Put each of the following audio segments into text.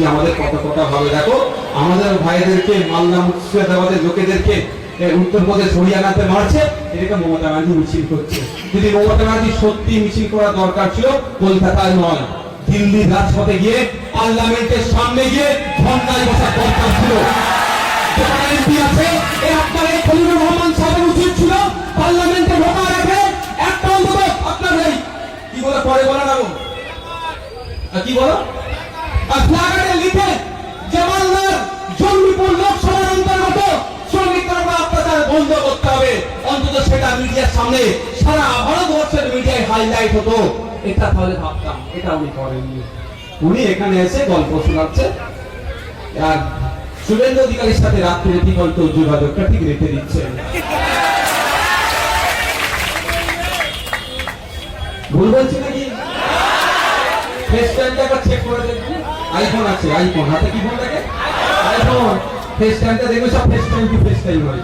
ব্যানার্জি আমাদের কত কথা ভাবে দেখো, আমাদের ভাইদেরকে মালদা মুর্শিদাবাদের লোকেদেরকে উত্তরপ্রদেশ হরিয়ানাতে মারছে এটাকে মমতা ব্যানার্জি মিছিল করছে। যদি মমতা ব্যানার্জি সত্যি মিছিল করা দরকার ছিল, কলকাতায় নয়। দিল্লির রাজপথে গিয়ে পার্লামেন্টের সামনে গিয়ে ধর্নায় বসার দরকার ছিল। কি বলে পরে বলা না? কি বলো? আর লিখে জওয়ানদার জঙ্গিপুর লোকসভার অন্তর্গত শ্রমিকদের উপর অত্যাচার বন্ধ করতে হবে। অন্তত সেটা মিডিয়ার সামনে সারা ভারতবর্ষের মিডিয়ায় হাইলাইট হতো। এটা তাহলে ভাবতাম, এটা উনি করেননি। উনি এখানে এসে গল্প শোনাচ্ছে। আর শুভেন্দু অধিকারীর সাথে রাত্রে বিকল্প যোগাযোগটা ঠিক রেখে দিচ্ছেন ভুল বলছি নাকি? চেক করে আইফোন আছে আইফোন হাতে কি ফোন থাকে আইফোন ফেস টাইমটা দেখবে, সব ফেস টাইম কি ফেস টাইম হয়।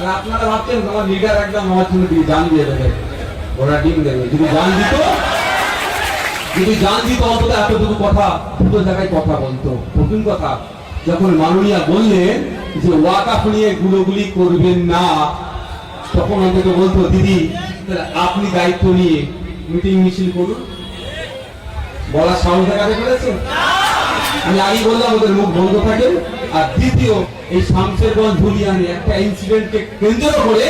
আর আপনারা ভাবছেন, আমার লিডার একদম আমার জন্য দিয়ে জান দিয়ে দেবে। ওরা ডিম দেবে। যদি জান দিত, যদি জান দিত, অন্তত এতটুকু কথা, দুটো জায়গায় কথা বলতো। প্রথম কথা, যখন মাননীয়া বললেন যে ওয়াকাফ নিয়ে গুলোগুলি করবেন না, তখন অন্তত বলতো, দিদি আপনি দায়িত্ব নিয়ে মিটিং মিছিল করুন। বলার সাহস দেখাতে আমি বললাম, ওদের মুখ বন্ধ থাকে। আর দ্বিতীয়, এই শামশেরগঞ্জ ধুলিয়ানে একটা ইনসিডেন্টকে কেন্দ্র করে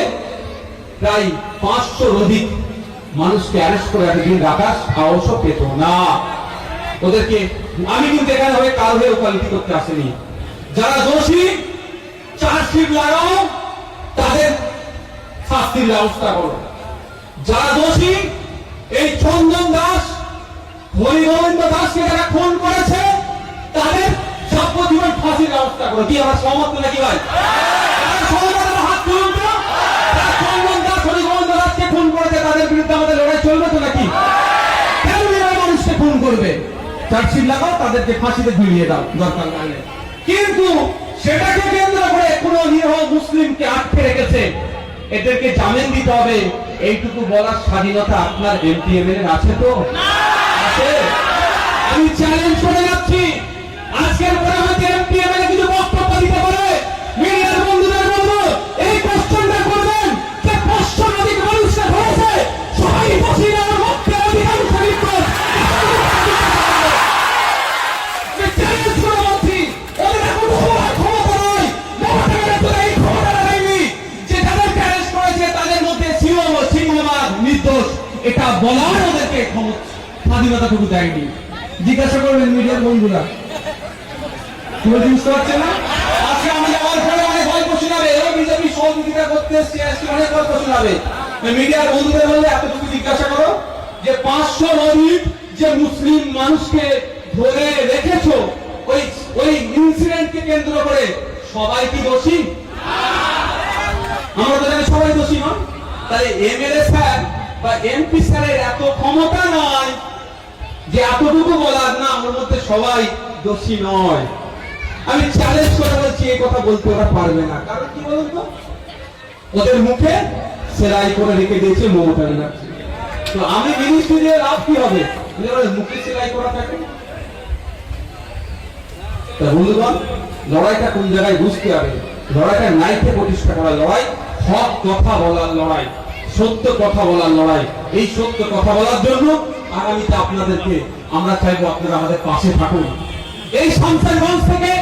প্রায় পাঁচশোর অধিক মানুষকে অ্যারেস্ট করে সাহসও পেত না। ওদেরকে, আমি কিন্তু এখানে হয়ে কাল হয়ে ওকালতি করতে আসেনি। যারা দোষী চার্জশিট লাগাও, তাদের শাস্তির ব্যবস্থা করো। যারা দোষী, এই চন্দন দাস হরিগোবিন্দ দাসকে যারা খুন করেছে, তাদের ফাঁসির ব্যবস্থা করো। আমরা সহমত নাকি ভাই? করেছে, তাদের তাদেরকে ফাঁসিতে দাও কিন্তু সেটাকে কেন্দ্র করে আটকে রেখেছে। এদেরকে জামিন দিতে হবে। এইটুকু বলার স্বাধীনতা আপনার এমপি এমএলএ আছে তো? আমি চ্যালেঞ্জ করে যাচ্ছি। আজকের বন্ধুদের বলব, এই কোশ্চেনটা যে পাঁচশো অধিক মানুষকে ধরেছে সবাই বসে নেওয়ার অধিকাংশ এটা বলার ওদেরকে স্বাধীনতাটুকু দেয়নি। জিজ্ঞাসা করবেন মিডিয়ার বন্ধুরা। তুমি বুঝতে পারছে না? আজকে আমি যাওয়ার অনেক গল্প শোনাবে বিজেপি সহযোগিতা করতে আজকে অনেক গল্প শোনাবে মিডিয়ার বন্ধুদের এতটুকু জিজ্ঞাসা করো যে যে মুসলিম মানুষকে ধরে রেখেছো, ওই ওই ইনসিডেন্টকে কেন্দ্র করে সবাই কি দোষী? আমরা তো জানি সবাই দোষী নয়। তাই এমএলএ স্যার বা এমপি স্যারের এত ক্ষমতা নয় যে এতটুকু বলার না, আমার মধ্যে সবাই দোষী নয়। আমি চ্যালেঞ্জ করে বলছি, এই কথা বলতে ওরা পারবে না। কারণ কি বলুন তো? ওদের মুখে সেলাই করে রেখে দিয়েছে মমতা ব্যানার্জি তো আমি মিনিস্ট্রি দিয়ে লাভ কি হবে? মুখে সেলাই করা থাকে? তা বন্ধুগণ, লড়াইটা কোন জায়গায় বুঝতে হবে? লড়াইটা নাইকে প্রতিষ্ঠা করার লড়াই হক কথা বলার লড়াই, সত্য কথা বলার লড়াই। এই সত্য কথা বলার জন্য আগামীতে আপনাদেরকে আমরা চাইব আপনারা আমাদের পাশে থাকুন। এই সংসারগঞ্জ থেকে